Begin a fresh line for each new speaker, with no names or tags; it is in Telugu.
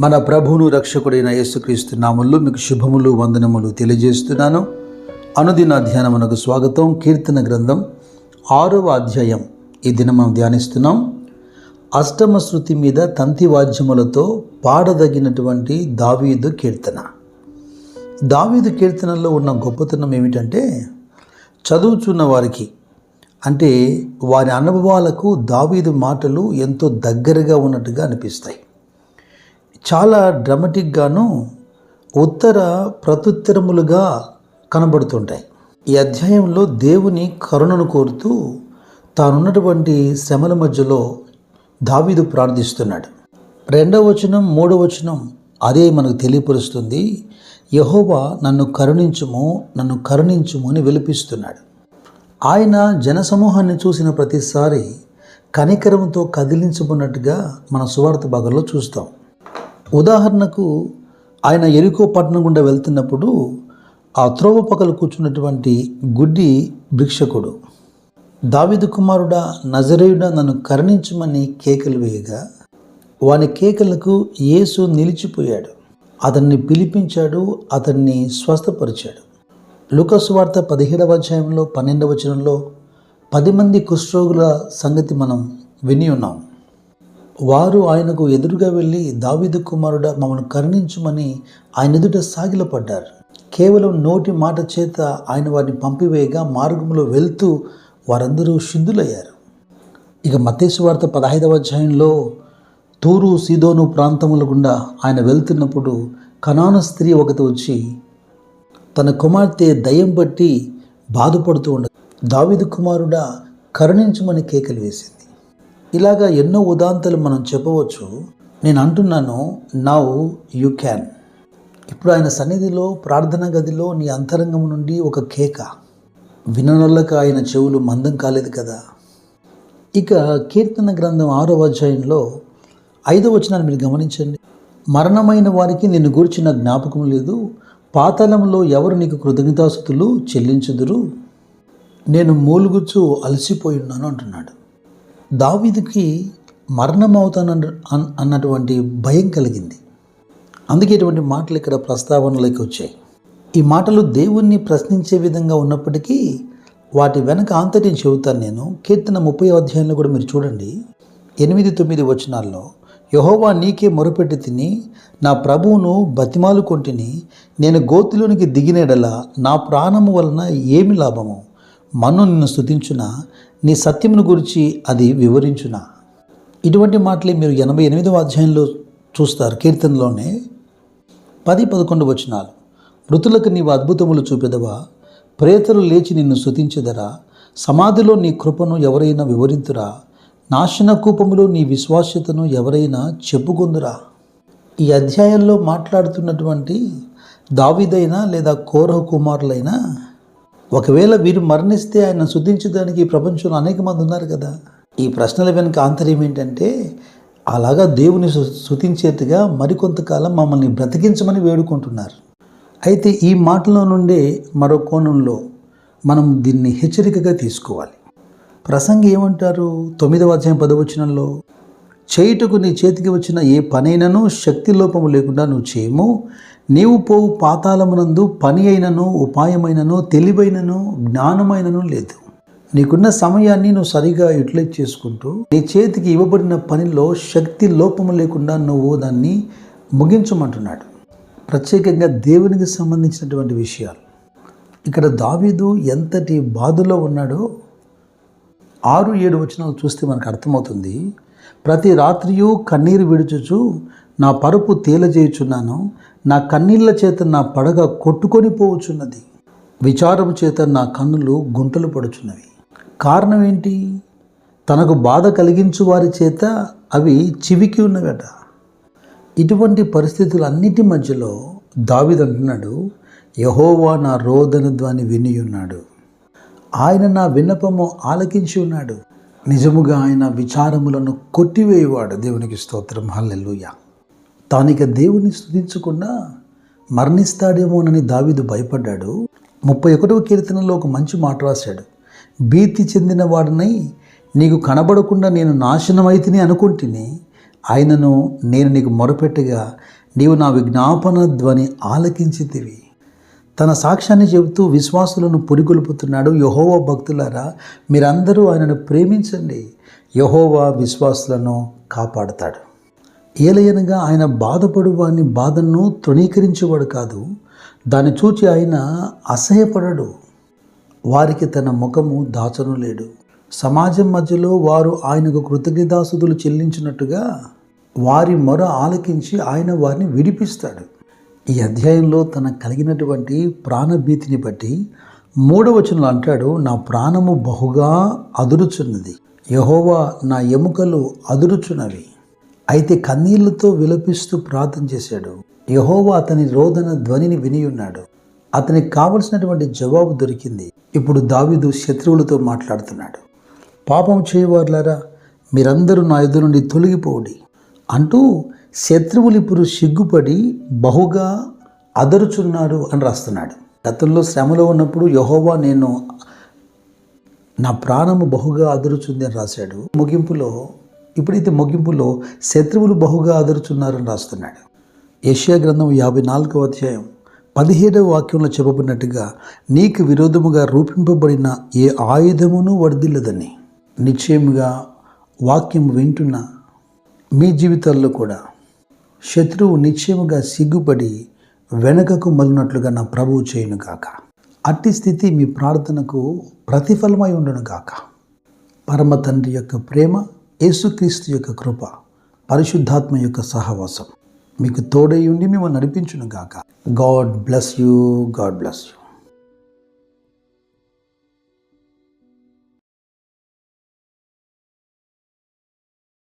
మన ప్రభువును రక్షకుడైన యేసుక్రీస్తు నామంలో మీకు శుభములు వందనములు తెలియజేస్తున్నాను. అనుదిన ధ్యానమునకు స్వాగతం. కీర్తన గ్రంథం ఆరవ అధ్యాయం. ఈ దినం మనం ధ్యానిస్తున్నాం. అష్టమ శృతి మీద తంతి వాద్యములతో పాడదగినటువంటి దావీదు కీర్తన. దావీదు కీర్తనలో ఉన్న గొప్పతనం ఏమిటంటే చదువుచున్న వారికి అంటే వారి అనుభవాలకు దావీదు మాటలు ఎంతో దగ్గరగా ఉన్నట్టుగా అనిపిస్తాయి. చాలా డ్రమటిక్గాను ఉత్తర ప్రత్యుత్తరములుగా కనబడుతుంటాయి. ఈ అధ్యాయంలో దేవుని కరుణను కోరుతూ తానున్నటువంటి శ్రమల మధ్యలో దావీదు ప్రార్థిస్తున్నాడు. రెండవ వచనం మూడవ వచనం అదే మనకు తెలియపరుస్తుంది. యహోవా నన్ను కరుణించుము నన్ను కరుణించుము అని విలిపిస్తున్నాడు. ఆయన జనసమూహాన్ని చూసిన ప్రతిసారి కనికరంతో కదిలించబడినట్టుగా మన సువార్త భాగంలో చూస్తాం. ఉదాహరణకు ఆయన ఎరుకో పట్టణం గుండా వెళ్తున్నప్పుడు ఆ త్రోవ పక్కల కూర్చున్నటువంటి గుడ్డి భిక్షకుడు దావిదు కుమారుడా నజరేయుడా నన్ను కరుణించమని కేకలు వేయగా వాని కేకలకు యేసు నిలిచిపోయాడు. అతన్ని పిలిపించాడు అతన్ని స్వస్థపరిచాడు. లూకసు వార్త పదిహేడవ అధ్యాయంలో పన్నెండవ వచనంలో పది మంది కుష్ఠరోగుల సంగతి మనం విని ఉన్నాం. వారు ఆయనకు ఎదురుగా వెళ్ళి దావిదు కుమారుడ మమ్మల్ని కరుణించమని ఆయన ఎదుట సాగిలపడ్డారు. కేవలం నోటి మాట చేత ఆయన వారిని పంపివేయగా మార్గంలో వెళ్తూ వారందరూ శుద్ధులయ్యారు ఇక మతేసు వార్త పదహైదవ అధ్యాయంలో తూరు సీదోను ప్రాంతముల గుండా ఆయన వెళ్తున్నప్పుడు కనాను స్త్రీ ఒకటి వచ్చి తన కుమార్తె దయ్యం బట్టి బాధపడుతూ ఉండదు దావిదు కుమారుడా కరుణించమని కేకలు వేసింది. ఇలాగా ఎన్నో ఉదాంతాలు మనం చెప్పవచ్చు. నేను అంటున్నాను నౌ యు క్యాన్ ఇప్పుడు ఆయన సన్నిధిలో ప్రార్థన గదిలో నీ అంతరంగం నుండి ఒక కేక. విననొల్లక ఆయన చెవులు మందం కాలేదు కదా. ఇక కీర్తన గ్రంథం ఆరో అధ్యాయంలో ఐదో వచనాన్ని మీరు గమనించండి. మరణమైన వారికి నిన్ను గూర్చిన జ్ఞాపకం లేదు. పాతాళంలో ఎవరు నీకు కృతజ్ఞతాస్తులు చెల్లించుదురు? నేను మూలుగుచ్చు అలసిపోయి ఉన్నాను అంటున్నాడు. దావీదుకి మరణం అవుతాను అన్నటువంటి భయం కలిగింది. అందుకే ఇటువంటి మాటలు ఇక్కడ ప్రస్తావనలోకి వచ్చాయి. ఈ మాటలు దేవుణ్ణి ప్రశ్నించే విధంగా ఉన్నప్పటికీ వాటి వెనక ఆంతర్యం చెబుతాను నేను. కీర్తన ముప్పై అధ్యాయంలో కూడా మీరు చూడండి. ఎనిమిది తొమ్మిది వచనాల్లో యహోవా నీకే మొరపెట్టి తిని నా ప్రభువును బతిమాలు కొంటిని నేను గోతిలోనికి దిగినడలా నా ప్రాణము వలన ఏమి లాభము? మన్ను నిన్ను స్థుతించున నీ సత్యమును గురించి అది వివరించున? ఇటువంటి మాటలే మీరు ఎనభై ఎనిమిదవ అధ్యాయంలో చూస్తారు కీర్తనలోనే. పది పదకొండు వచనాలు. మృతులకు నీవు అద్భుతములు చూపెదవా? ప్రేతలు లేచి నిన్ను స్థుతించెదరా సమాధిలో నీ కృపను ఎవరైనా వివరింతురా? నాశన కూపములో నీ విశ్వాస్యతను ఎవరైనా చెప్పుకుందురా? ఈ అధ్యాయంలో మాట్లాడుతున్నటువంటి దావిదైనా లేదా కోరహ కుమారులైనా ఒకవేళ వీరు మరణిస్తే ఆయన శుద్ధించడానికి ఈ ప్రపంచంలో అనేక మంది ఉన్నారు కదా. ఈ ప్రశ్నల వెనుక ఆంతర్యం ఏంటంటే అలాగా దేవుని శుతించేట్టుగా మరికొంతకాలం మమ్మల్ని బ్రతికించమని వేడుకుంటున్నారు. అయితే ఈ మాటలో నుండే మరో కోణంలో మనం దీన్ని హెచ్చరికగా తీసుకోవాలి. ప్రసంగి ఏమంటారు? తొమ్మిదవ అధ్యాయం పదవచనంలో చేయుటకు నీ చేతికి వచ్చిన ఏ పనైనను శక్తి లోపము లేకుండా నువ్వు చేయము నీవు పోవు పాతాళమునందు పని అయినను ఉపాయమైనను తెలివైనను జ్ఞానమైనను లేదు. నీకున్న సమయాన్ని నువ్వు సరిగా యూటిలైజ్ చేసుకుంటూ నీ చేతికి ఇవ్వబడిన పనిలో శక్తి లోపము లేకుండా నువ్వు దాన్ని ముగించమంటున్నాడు. ప్రత్యేకంగా దేవునికి సంబంధించినటువంటి విషయాలు. ఇక్కడ దావీదు ఎంతటి బాధలో ఉన్నాడో ఆరు ఏడు వచనాలు చూస్తే మనకు అర్థమవుతుంది. ప్రతి రాత్రియు కన్నీరు విడుచుచు నా పరుపు తేలజేయుచున్నాను. నా కన్నీళ్ళ చేత నా పడగ కొట్టుకొని పోవచ్చున్నది. విచారము చేత నా కన్నులు గుంటలు పడుచున్నవి. కారణం ఏంటి? తనకు బాధ కలిగించు వారి చేత అవి చివికి ఉన్నవట. ఇటువంటి పరిస్థితులన్నిటి మధ్యలో దావిదంటున్నాడు యహోవా నా రోదన ధ్వని విని ఉన్నాడు ఆయన నా విన్నపము ఆలకించి ఉన్నాడు. నిజముగా ఆయన విచారములను కొట్టివేయవాడు దేవునికి స్తోత్రం. హల్లెలూయ. తానిక దేవుని స్థుతించకుండా మరణిస్తాడేమోనని దావీదు భయపడ్డాడు. ముప్పై ఒకటవ కీర్తనలో ఒక మంచి మాట రాశాడు. భీతి చెందిన వాడినై నీకు కనబడకుండా నేను నాశనమైతిని అనుకుంటుని ఆయనను నేను నీకు మొరపెట్టగా నీవు నా విజ్ఞాపన ధ్వని ఆలకించితివి. తన సాక్ష్యాన్ని చెబుతూ విశ్వాసులను పురికొల్పుతున్నాడు యహోవా భక్తులారా మీరందరూ ఆయనను ప్రేమించండి. యహోవా విశ్వాసులను కాపాడతాడు. ఏలయనగా ఆయన బాధపడు వాని బాధను తృణీకరించేవాడు కాదు. దాన్ని చూచి ఆయన అసహ్యపడడు. వారికి తన ముఖము దాచను లేడు. సమాజం మధ్యలో వారు ఆయనకు కృతజ్ఞతాసుదులు చెల్లించినట్టుగా వారి మొర ఆలకించి ఆయన వారిని విడిపిస్తాడు. ఈ అధ్యాయంలో తన కలిగినటువంటి ప్రాణభీతిని బట్టి మూడవ అంటాడు నా ప్రాణము బహుగా అదురుచున్నది. యహోవా నా ఎముకలు అదురుచున్నవి. అయితే కన్నీళ్ళతో విలపిస్తూ ప్రార్థన చేశాడు. యహోవా అతని రోదన ధ్వనిని వినియున్నాడు. అతనికి కావలసినటువంటి జవాబు దొరికింది. ఇప్పుడు దావిదు శత్రువులతో మాట్లాడుతున్నాడు. పాపం చేయవారులారా మీరందరూ నా ఎదురు నుండి తొలగిపోండి. అంటూ శత్రువులు ఇప్పుడు సిగ్గుపడి బహుగా అదరుచున్నారు అని రాస్తున్నాడు. గతంలో శ్రమలో ఉన్నప్పుడు యహోవా నేను నా ప్రాణము బహుగా అదురుచుంది అని రాశాడు. ముగింపులో ఇప్పుడైతే ముగింపులో శత్రువులు బహుగా ఆదరుచున్నారని రాస్తున్నాడు. యష్యా గ్రంథం యాభై నాలుగవ అధ్యాయం పదిహేడవ వాక్యంలో చెప్పబడినట్టుగా నీకు విరోధముగా రూపింపబడిన ఏ ఆయుధమును వర్ధిల్లదని. నిశ్చయముగా వాక్యం వింటున్న మీ జీవితాల్లో కూడా శత్రువు నిశ్చయముగా సిగ్గుపడి వెనకకు మలినట్లుగా నా ప్రభువు చేయను గాక. అట్టి స్థితి మీ ప్రార్థనకు ప్రతిఫలమై ఉండను గాక. పరమ తండ్రి యొక్క ప్రేమ యేసుక్రీస్తు యొక్క కృప పరిశుద్ధాత్మ యొక్క సహవాసం మీకు తోడై ఉండి మిమ్మల్ని నడిపించును గాక. God bless you God bless you.